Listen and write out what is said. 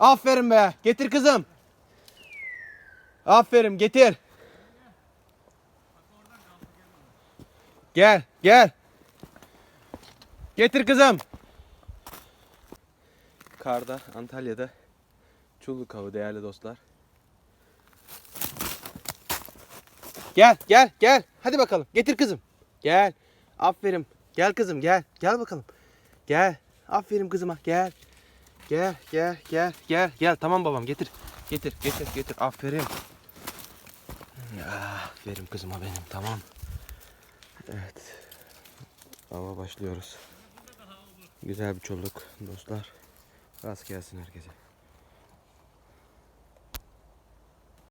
Aferin be. Getir kızım. Aferin getir. Gel gel. Getir kızım. Karda Antalya'da çulluk avı değerli dostlar. Gel gel gel. Hadi bakalım. Getir kızım. Gel. Aferin. Gel kızım gel. Gel bakalım. Gel. Aferin kızıma. Gel. Gel gel gel gel gel. Tamam babam getir. Getir getir getir. Aferin. Aferin kızıma benim. Tamam. Evet. Hava başlıyoruz. Güzel bir çoluk dostlar. Rast gelsin herkese.